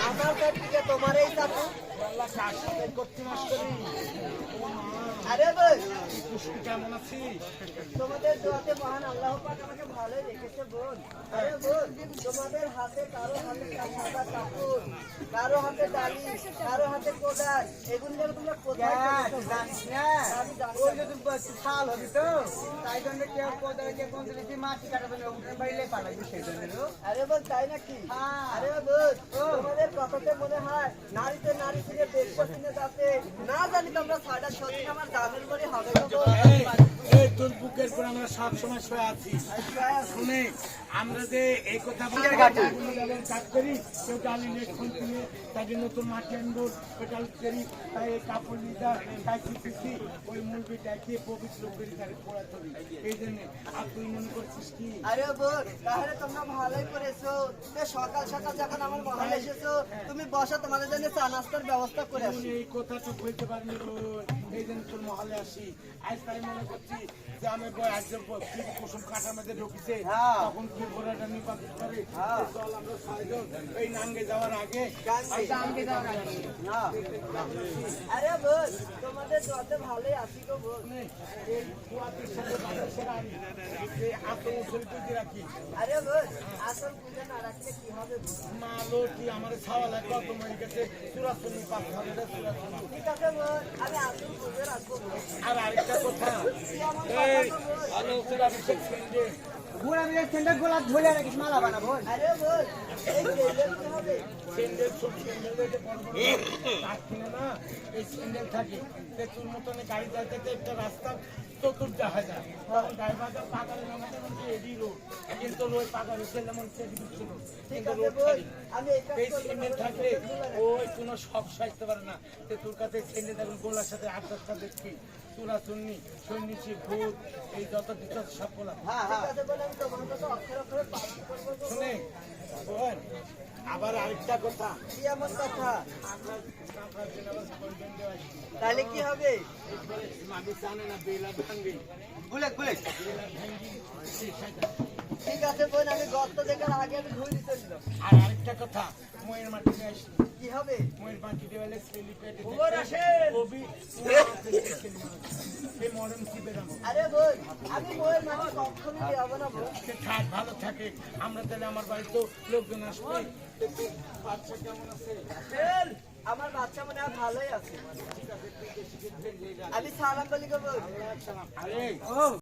আমার কাছ থেকে তোমার এই চাকু আল্লাহ কার করতে মাস পুষ্টি কেমন আছিস তোমাদের দোয়াতে মহান আল্লাহ পাক আমাকে ভালোই রেখেছে বোন। আরে বোন তোমাদের হাতে কারও হাতে সাদা কাপড় কারও হাতে ডালি কারও হাতে কোদাল এগুলো যেন তোমরা কোথায় জানিস না ওই যদি বলছি হবি তো? তাই জন্য কেউ কোদালে কেউ কোন দিকে মাটি কাটাবে না উঠে বাইলে পালাবি সেই জন্য। আরে বল তাই নাকি? হ্যাঁ। আরে বল তোমাদের কথাতে মনে হয় নারীতে নারী থেকে দেড়শো দিনে যাতে না জানি তোমরা সত্যি আমার এই, এই তোর বুকের পর আমরা সব সময় শুয়ে আছি। শুনে আমরা যে এই কথা কাজ করি কেউ ডালি লেখন কিনে তাকে নতুন মাটি আনব পেটাল করি। তাই এই কাপড় লিদা তাই শিখেছি ওই মুরগি ডাকিয়ে পবিত্র করি তাকে পড়া করি। এই জন্য আর তুই মনে করছিস কি? আরে বোন তাহলে তোমরা ভালোই করেছ। তো সকাল সকাল যখন আমার মহলে এসেছ তুমি বসো তোমাদের জন্য চা নাস্তার ব্যবস্থা করে এই কথা তো বলতে পারিনি বোন। মহলে আসি। আজ তাই মনে করছি যে আমি বই আজ কুসুম কাটার মধ্যে ঢুকিছে হ্যাঁ। তখন কি ঘোড়াটা নিপাত করে চল আমরা ছয়জন এই নাঙ্গে যাওয়ার আগে গাঙ্গে। আরে বোন তোমাদের দোয়াতে ভালোই আছি গো বোন এই কুয়াতির সাথে বাতাসের আনি এই আত রাখি। আরে বোন রাখলে কি আমার ছাওয়া লাগে কত মরে চুরাচুরি পাঁচ চুরাচুরি। আর আরেকটা কথা এই মিলে সেন্টার গোলাপ ধরে মালা বানাবো। গাড়ি একটা রাস্তা চতুর দেখা যায় তখন ড্রাইভারটা পাকালে নামাতে বলছে এডি রোড কিন্তু সে যেমন কিন্তু রোড। থাকলে ওই কোনো সব সাজতে পারে না। তোর কাছে গোলার সাথে আট দশটা দেখবি চূড়া চুন্নি সৈন্যসী ভূত এই যত কিছু সব গোলা হ্যাঁ গো। শুনে আবার আরেকটা কথা। কি এমন কথা? তাহলে কি হবে? আমি জানে না বেলা ভাঙ্গি বুলেট বুলেট ঠিক আছে বোন আমি গর্ত দেখার আগে আমি ধুই দিতে আর আরেকটা কথা ময়ের মাটি আসি। কি হবে? ময়ের মাটি দেওয়ালে সেলি পেটে খবর কবি এই মরণ কি বেরামো আরে বোন আমি বইয়ের কখনই যাব না বোন। সে থাক ভালো থাকে। আমরা তাহলে আমার বাড়িতে লোকজন আসবে। বাচ্চা কেমন আছে? আমার বাচ্চা মনে হয় ভালোই আছে। আমি সালাম বলি গো আরে ও।